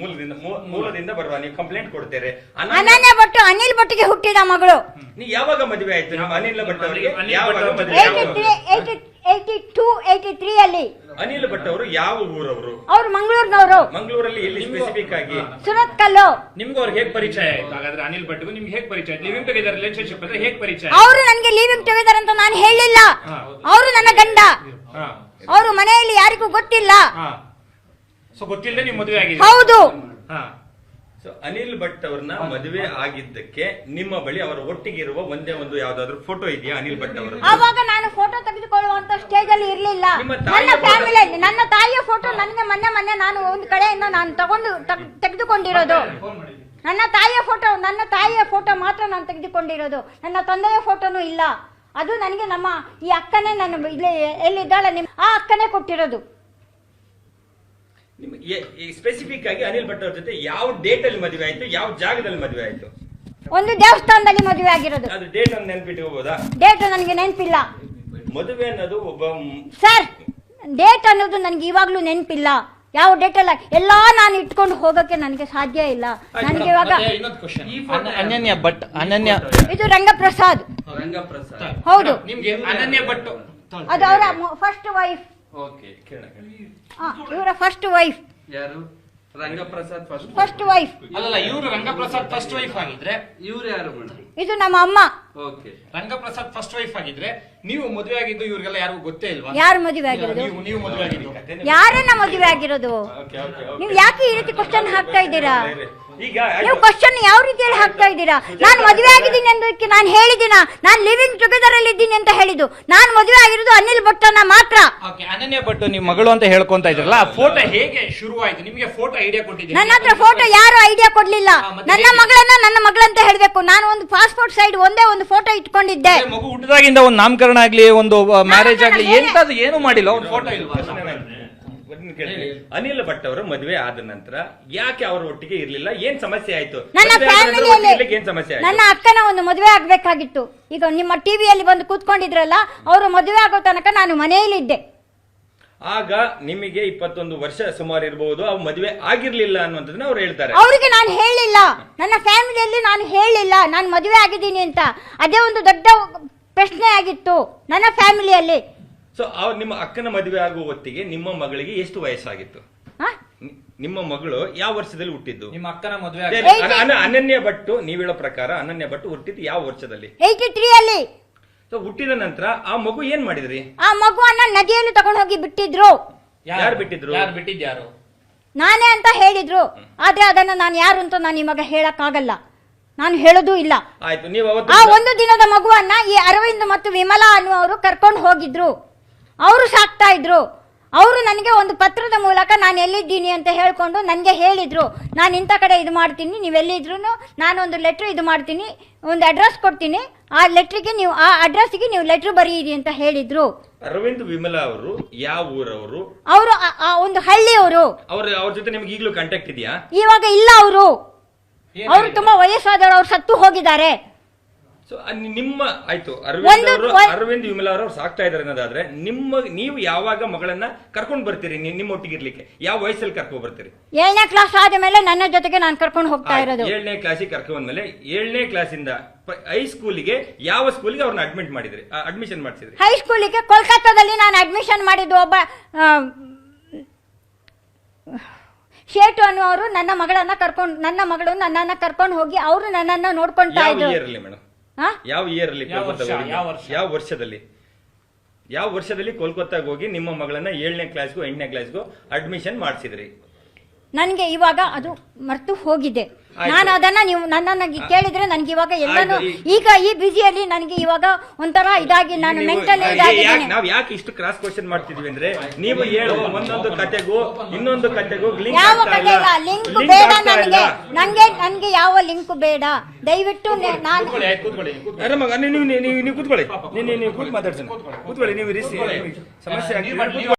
ಮೂಲದಿಂದ ಮೂಲದಿಂದ ಬರುವ ನೀವು ಕಂಪ್ಲೇಂಟ್ ಕೊಡ್ತೀರಿ ಅನನ್ಯ ಭಟ್ ಅನಿಲ್ ಭಟ್ಗೆ ಹುಟ್ಟಿದ ಮಗಳು. ನೀವು ಯಾವಾಗ ಮದುವೆ ಆಯ್ತು? ನಿಮ್ಮ ಅನಿಲ್ ಭಟ್ ಅವರಿಗೆ? ಅನಿಲ್ ಯಾವಾಗ ಭಟ್ ಅವ್ರ ಮದುವೆ ಏಯ್ಟಿ ಟೂ ಏಯ್ಟಿ ತ್ರೀ ಅಲ್ಲಿ. ಅನಿಲ್ ಭಟ್ ಅವರು ಯಾವ ಊರವರು? ಅವರು ಮಂಗಳೂರಿನವರು. ಮಂಗಳೂರಲ್ಲಿ ಎಲ್ಲಿ ಸ್ಪೆಸಿಫಿಕ್ ಆಗಿ? ಸುರತ್ ಕಲ್ಲು. ನಿಮ್ಗೂ ಅವ್ರಿಗೆ ಹೇಗ್ ಪರಿಚಯ ಆಯ್ತು? ಹಾಗಾದ್ರೆ ಅನಿಲ್ ಭಟ್ಗೂ ನಿಮ್ಗೆ ಹೇಗ್ ಪರಿಚಯ ಆಯ್ತು? ಲಿವಿಂಗ್ ಟುಗೆದರ್ ರಿಲೇಶನ್ಶಿಪ್ ಅಂದ್ರೆ ಹೇಗ್ ಪರಿಚಯ ಅವರು ನನಗೆ ಲಿವಿಂಗ್ ಟುಗೆದರ್ ಅಂತ ನಾನು ಹೇಳಿಲ್ಲ. ಅವರು ನನ್ನ ಗಂಡ. ಅವರು ಮನೆಯಲ್ಲಿ ಯಾರಿಗೂ ಗೊತ್ತಿಲ್ಲ. ಸೊ ಗೊತ್ತಿಲ್ಲದೆ ನೀವು ಮದುವೆ ಆಗಿದೆ ಹೌದು. ಹಾ. ಸೊ ಅನಿಲ್ ಭಟ್ ಅವ್ರನ್ನ ಮದುವೆ ಆಗಿದ್ದಕ್ಕೆ ನಿಮ್ಮ ಬಳಿ ಅವರ ಒಟ್ಟಿಗೆ ಇರುವ ಒಂದೇ ಒಂದು ಯಾವ್ದಾದ್ರು ಫೋಟೋ ಇದೆಯಾ ಅನಿಲ್ ಭಟ್ ಅವರ ಆವಾಗ ನಾನು ಫೋಟೋ ತೆಗೆದುಕೊಳ್ಳುವಂತ ಸ್ಟೇಜ್ ಅಲ್ಲಿ ಇರ್ಲಿಲ್ಲ. ನಿಮ್ಮ ತಾಯಿಯ ನನ್ನ photo- ಫ್ಯಾಮಿಲಿ ನನ್ನ ತಾಯಿಯ ಫೋಟೋ ನನಗೆ ಮೊನ್ನೆ ಮೊನ್ನೆ ನಾನು ಒಂದು ಕಡೆಯಿಂದ ನಾನು ತಗೊಂಡು ತಗ್- ತೆಗೆದುಕೊಂಡಿರೋದು. ನನ್ನ ತಾಯಿಯ ಫೋಟೋ ನನ್ನ ತಾಯಿಯ ಫೋಟೋ ಮಾತ್ರ ನಾನು ತೆಗೆದುಕೊಂಡಿರೋದು. ನನ್ನ ತಂದೆಯ ಫೋಟೋನು ಇಲ್ಲ. ಅದು ನನಗೆ ನಮ್ಮ ಈ ಅಕ್ಕನೇ ನನ್ನ ಇಲ್ಲಿ ಎಲ್ಲಿದ್ದಾಳೆ ನಿಮ್ ಆ ಅಕ್ಕನೇ ಕೊಟ್ಟಿರೋದು. ಸ್ಪೆಸಿಫಿಕ್ ಆಗಿ ಅನಿಲ್ ಭಟ್ ಅವ್ರ ಜೊತೆ ಯಾವ ಡೇಟ್ ಅಲ್ಲಿ ಮದುವೆ ಆಯ್ತು ಯಾವ ಜಾಗದಲ್ಲಿ ಮದುವೆ ಆಯ್ತು? ಒಂದು ದೇವಸ್ಥಾನದಲ್ಲಿ ಮದುವೆ ಆಗಿರೋದು. ಅದು ಡೇಟ್ ಅನ್ನು ನೆನ್ಪಿಟ್ಕೋಬಹುದಾ ಡೇಟ್ ನನಗೆ ನೆನಪಿಲ್ಲ. ಮದುವೆ ಅನ್ನೋದು ಒಬ್ಬ ಸರ್ ಡೇಟ್ ಅನ್ನೋದು ನನಗೆ ಇವಾಗ್ಲೂ ನೆನಪಿಲ್ಲ. ಯಾವ ಡೇಟ್ ಅಲ್ಲ ಎಲ್ಲಾ ನಾನು ಇಟ್ಕೊಂಡು ಹೋಗಕ್ಕೆ ನನಗೆ ಸಾಧ್ಯ ಇಲ್ಲ. ನನಗೆ ಇವಾಗ ಇನ್ನೊಂದು ಕ್ವಶನ್ ಅನನ್ಯ ಭಟ್ ಅನನ್ಯ ಇದು ರಂಗಪ್ರಸಾದ್. ರಂಗಪ್ರಸಾದ್. ಹೌದು. ನಿಮಗೆ ಅನನ್ಯ ಭಟ್ ಅದು ಅವರ ಫಸ್ಟ್ ವೈಫ್ ಓಕೆ. ಇವರ ಫಸ್ಟ್ ವೈಫ್ ಯಾರು? ರಂಗಪ್ರಸಾದ್ ಫಸ್ಟ್ ಫಸ್ಟ್ ವೈಫ್ ಅಲ್ಲಲ್ಲ ಇವರು ರಂಗಪ್ರಸಾದ್ ಫಸ್ಟ್ ವೈಫ್ ಆಗಿದ್ರೆ ಇವ್ರು ಯಾರು ಮೇಡಮ್? ಇದು ನಮ್ಮ ಅಮ್ಮ. ಓಕೆ. ರಂಗಪ್ರಸಾದ್ ಫಸ್ಟ್ ವೈಫ್ ಆಗಿದ್ರೆ ನೀವು ಮದುವೆ ಆಗಿದ್ದು ಇವ್ರಿಗೆಲ್ಲ ಯಾರಿಗೂ ಗೊತ್ತೇ ಇಲ್ವಾ? ಯಾರು ಮದುವೆ ಆಗಿರೋದು? ನೀವು ನೀವು ಮದುವೆ ಆಗಿದ್ದು. ಯಾರನ್ನ ಮದುವೆ ಆಗಿರೋದು. ನೀವು ಯಾಕೆ ಈ ರೀತಿ ಕ್ವಶನ್ ಹಾಕ್ತಾ ಇದ್ದೀರಾ? ನೀವು. ಕ್ವಶನ್ ಯಾವ ರೀತಿಯಲ್ಲಿ ಹಾಕ್ತಾ ಇದ್ದೀರಾ? ನಾನು ಮದುವೆ ಆಗಿದ್ದೀನಿ ಅನ್ನೋದಕ್ಕೆ ನಾನು ಹೇಳಿದಿನ ನಾನು ಲಿವಿಂಗ್ ಟುಗೆದರ್ ಅಲ್ಲಿ ಇದ್ದೀನಿ ಅಂತ ಹೇಳಿದ್ದು. ನಾನು ಮದುವೆ ಆಗಿರೋದು ಅನಿಲ್ ಭಟ್ಟನ ಮಾತ್ರ. ಓಕೆ ಅನನ್ಯ ಭಟ್ ನಿಮ್ಮ ಮಗಳು ಅಂತ ಹೇಳ್ಕೊಂತ ಇದ್ರಲ್ಲ ಆ ಫೋಟೋ ಹೇಗೆ ಶುರುವಾಯಿತು? ನಿಮಗೆ ಫೋಟೋ ಐಡಿಯಾ ಕೊಟ್ಟಿದ್ದೀನಿ. ನನ್ನ ಹತ್ರ ಫೋಟೋ ಯಾರು ಐಡಿಯಾ ಕೊಡ್ಲಿಲ್ಲ. ನನ್ನ? ಮಗಳನ್ನ ನನ್ನ ಮಗಳಂತ ಹೇಳಬೇಕು. ನಾನು ಒಂದು ಪಾಸ್ಪೋರ್ಟ್ ಸೈಡ್ ಒಂದೇ ಒಂದು ಫೋಟೋ ಇಟ್ಕೊಂಡಿದ್ದೆ. ಮಗು ಹುಟ್ಟಿದಾಗಿಂದ ಒಂದು ನಾಮಕರಣ ಆಗ್ಲಿ ಒಂದು ಮ್ಯಾರೇಜ್ ಆಗ್ಲಿ ಏನು ಮಾಡಿಲ್ಲ ಒಂದು ಫೋಟೋ ಇಲ್ವಾ? ಒಂದ್ ಕೇಳಿ. ಅನಿಲ್ ಭಟ್ ಅವರು ಮದುವೆ ಆದ ನಂತರ ಯಾಕೆ ಅವ್ರ ಒಟ್ಟಿಗೆ ಇರ್ಲಿಲ್ಲ? ಏನ್ ಸಮಸ್ಯೆ ಆಯ್ತು? ನನ್ನ ಮದುವೆ ಆದ ನಂತರ ಒಟ್ಟಿಗೆ ಫ್ಯಾಮಿಲಿಯಲ್ಲಿ ಇರ್ಲಿಕ್ಕೆ ಏನ್ ಸಮಸ್ಯೆ ನನ್ನ ಅಕ್ಕನ ಒಂದು ಮದುವೆ ಆಗ್ಬೇಕಾಗಿತ್ತು. ಈಗ ನಿಮ್ಮ ಟಿವಿಯಲ್ಲಿ ಬಂದು ಕೂತ್ಕೊಂಡಿದ್ರಲ್ಲ ಅವರು ಮದುವೆ ಆಗೋ ತನಕ ನಾನು ಮನೆಯಲ್ಲಿ ಇದ್ದೆ. ಆಗ ನಿಮಗೆ ಇಪ್ಪತ್ತೊಂದು ವರ್ಷ ಸುಮಾರು ಇರಬಹುದು ಅವ್ರು ಮದುವೆ ಆಗಿರ್ಲಿಲ್ಲ ಅನ್ನುವಂಥದ್ದನ್ನ ಅವ್ರು ಹೇಳ್ತಾರೆ. ಅವರಿಗೆ ನಾನು ಹೇಳಿಲ್ಲ. ನನ್ನ ಫ್ಯಾಮಿಲಿಯಲ್ಲಿ ನಾನು ಹೇಳಿಲ್ಲ. ನಾನು ಮದುವೆ ಆಗಿದ್ದೀನಿ ಅಂತ. ಅದೇ ಒಂದು ದೊಡ್ಡ ಪ್ರಶ್ನೆ ಆಗಿತ್ತು ನನ್ನ ಫ್ಯಾಮಿಲಿಯಲ್ಲಿ. ಸೊ ಅವ್ರು ನಿಮ್ಮ ಅಕ್ಕನ ಮದುವೆ ಆಗುವ ಹೊತ್ತಿಗೆ ನಿಮ್ಮ ಮಗಳಿಗೆ ಎಷ್ಟು ವಯಸ್ಸಾಗಿತ್ತು? ಹ? ನಿಮ್ಮ ಮಗಳು ಯಾವ ವರ್ಷದಲ್ಲಿ ಹುಟ್ಟಿದ್ದು? ನಿಮ್ಮ ಅಕ್ಕನ ಮದುವೆ ಅನನ್ಯ ಭಟ್ಟು ನೀವ್ ಹೇಳೋ ಪ್ರಕಾರ ಅನನ್ಯ ಭಟ್ಟು ಹುಟ್ಟಿದ್ದು ಯಾವ ವರ್ಷದಲ್ಲಿ? ಅಲ್ಲಿ ಸೊ ಹುಟ್ಟಿದ ನಂತರ ಆ ಮಗು ಏನ್ ಮಾಡಿದ್ರಿ? ಆ ಮಗುವನ್ನ ನದಿಯಲ್ಲಿ ತಗೊಂಡು ಹೋಗಿ ಬಿಟ್ಟಿದ್ರು. ಯಾರು? ಬಿಟ್ಟಿದ್ರು? ಯಾರು ಬಿಟ್ಟಿದ್ಯಾರು ನಾನೇ ಅಂತ ಹೇಳಿದ್ರು. ಆದ್ರೆ ಅದನ್ನ ನಾನು ಯಾರು ಅಂತ ನಾನು ನಿಮಗೆ ಹೇಳಕ್ಕಾಗಲ್ಲ. ನಾನು ಹೇಳೋದು ಇಲ್ಲ. ಆಯ್ತು ನೀವು ಆ ಒಂದು ದಿನದ ಮಗುವನ್ನ ಈ ಅರವಿಂದ್ ಮತ್ತು ವಿಮಲಾ ಅನ್ನುವರು ಕರ್ಕೊಂಡು ಹೋಗಿದ್ರು. ಅವರು ಸಾಕ್ತಾ ಇದ್ರು. ಅವರು ನನಗೆ ಒಂದು ಪತ್ರದ ಮೂಲಕ ನಾನು ಎಲ್ಲಿದ್ದೀನಿ ಅಂತ ಹೇಳಿಕೊಂಡು ನನಗೆ ಹೇಳಿದರು. ನಾನು ಇಂಥ ಕಡೆ ಇದು ಮಾಡ್ತೀನಿ ನೀವು ನಾನು ಒಂದು ಲೆಟ್ರ್ ಇದು ಮಾಡ್ತೀನಿ ಒಂದು ಅಡ್ರೆಸ್ ಕೊಡ್ತೀನಿ. ಆ ಲೆಟ್ರಿಗೆ ನೀವು ಆ ಅಡ್ರೆಸ್ಗೆ ನೀವು ಲೆಟ್ರ್ ಬರೀರಿ ಅಂತ ಹೇಳಿದ್ರು. ಅರವಿಂದ್ ವಿಮಲಾ ಅವರು ಯಾವ ಊರವರು? ಅವರು ಆ ಒಂದು ಹಳ್ಳಿಯವರು. ಅವರು ಅವ್ರ ಜೊತೆ ನಿಮ್ಗೆ ಈಗಲೂ ಕಾಂಟ್ಯಾಕ್ಟ್ ಇದೆಯಾ? ಇವಾಗ ಇಲ್ಲ ಅವರು. ಅವರು? ತುಂಬಾ ವಯಸ್ಸಾದವರು ಅವ್ರು ಸತ್ತು ಹೋಗಿದ್ದಾರೆ. ಸೊ ನಿಮ್ಮ ಆಯ್ತು ಅರವಿಂದ್ ಒಂದು- ಅವರು ಒಂದ್- ಅರವಿಂದ್ ವಿಮಲಾ ಅವರು ಸಾಕ್ತಾ ಇದಾರೆ ಅನ್ನೋದಾದ್ರೆ ನಿಮ್ಮ ನೀವು ಯಾವಾಗ ಮಗಳನ್ನ ಕರ್ಕೊಂಡ್ ಬರ್ತೀರಿ ನಿ- ನಿಮ್ಮ ಒಟ್ಟಿಗೆ ಇರ್ಲಿಕ್ಕೆ ಯಾವ ವಯಸ್ಸಲ್ಲಿ ಕರ್ಕೊಂಡ್ ಬರ್ತೀರಿ? ಏಳನೇ ಕ್ಲಾಸ್ ಆದ ಮೇಲೆ ನನ್ನ ಜೊತೆಗೆ ನಾನು ಕರ್ಕೊಂಡು ಹೋಗ್ತಾ ಇರೋದು. ಏಳನೇ ಕ್ಲಾಸಿಗೆ ಕರ್ಕೊಂಡ್ ಮೇಲೆ ಏಳನೇ ಕ್ಲಾಸಿಂದ ಹೈಸ್ಕೂಲಿಗೆ ಯಾವ ಸ್ಕೂಲಿಗೆ ಅವ್ರನ್ನ ಅಡ್ಮಿಟ್ ಮಾಡಿದ್ರಿ? ಅಡ್ಮಿಷನ್ ಮಾಡಿಸಿದ್ರಿ? ಹೈಸ್ಕೂಲಿಗೆ ಕೋಲ್ಕತ್ತಾದಲ್ಲಿ ನಾನು ಅಡ್ಮಿಷನ್ ಮಾಡಿದ್ದು ಒಬ್ಬ ಆ, ಶೇಟು ಅನ್ನುವರು ನನ್ನ ಮಗಳನ್ನ ಕರ್ಕೊಂಡು ನನ್ನ ಮಗಳು ನನ್ನನ್ನ ಕರ್ಕೊಂಡು ಹೋಗಿ ಅವರು ನನ್ನನ್ನ ನೋಡ್ಕೊಂತಾ ಯಾವ ಇದ್ರು. ಇಯರ್ ಅಲ್ಲಿ ಮೇಡಮ್ ಹಾ? ಯಾವ ಇಯರ್ ಅಲ್ಲಿ ಯಾವ ಕೋಲ್ಕತ್ತಾಗೆ ವರ್ಷ? ಹೋಗಿ? ಯಾವ ವರ್ಷ? ಯಾವ ವರ್ಷದಲ್ಲಿ ಯಾವ ವರ್ಷದಲ್ಲಿ ಕೋಲ್ಕತ್ತಾಗ ಹೋಗಿ ನಿಮ್ಮ ಮಗಳನ್ನ ಏಳನೇ ಕ್ಲಾಸ್ಗೂ ಎಂಟನೇ ಕ್ಲಾಸ್ಗೂ ಅಡ್ಮಿಷನ್ ಮಾಡಿಸಿದ್ರಿ ನನಗೆ ಇವಾಗ ಅದು ಮರ್ತು ಹೋಗಿದೆ. ನಾನು ಅದನ್ನ ನೀವು ನನ್ನ ಕೇಳಿದ್ರೆ ನನಗೆ ಇವಾಗ ಎಲ್ಲಾನು ಈಗ ಈ ಬಿಸಿಯಲ್ಲಿ ನನಗೆ ಇವಾಗ ಒಂಥರ ಇದಾಗಿ ನಾನು ಮೆಂಟಲ್ ಇದಾಗಿ ಇದಾಗಿದ್ದೀನಿ. ನಾವ್ ಯಾಕೆ ಇಷ್ಟು ಕ್ರಾಸ್ ಕ್ವಶನ್ ಮಾಡ್ತಿದ್ವಿ ಅಂದ್ರೆ ನೀವು ಹೇಳುವ ಒಂದೊಂದು ಕತೆಗೂ ಇನ್ನೊಂದು ಕತೆಗೂ ಲಿಂಕ್ ಯಾವ ಕತೆ ಇಲ್ಲ. ಲಿಂಕ್ ಬೇಡ ನನಗೆ. ನನಗೆ ನನಗೆ ಯಾವ ಲಿಂಕ್ ಬೇಡ. ದಯವಿಟ್ಟು ನಾನು ನೀವು ಕೂತ್ಕೊಳ್ಳಿ. ನೀವು ಕೂತ್ ಮಾತಾಡ್ತೀನಿ. ಕೂತ್ಕೊಳ್ಳಿ ನೀವು ಇರಿಸಿ. ಸಮಸ್ಯೆ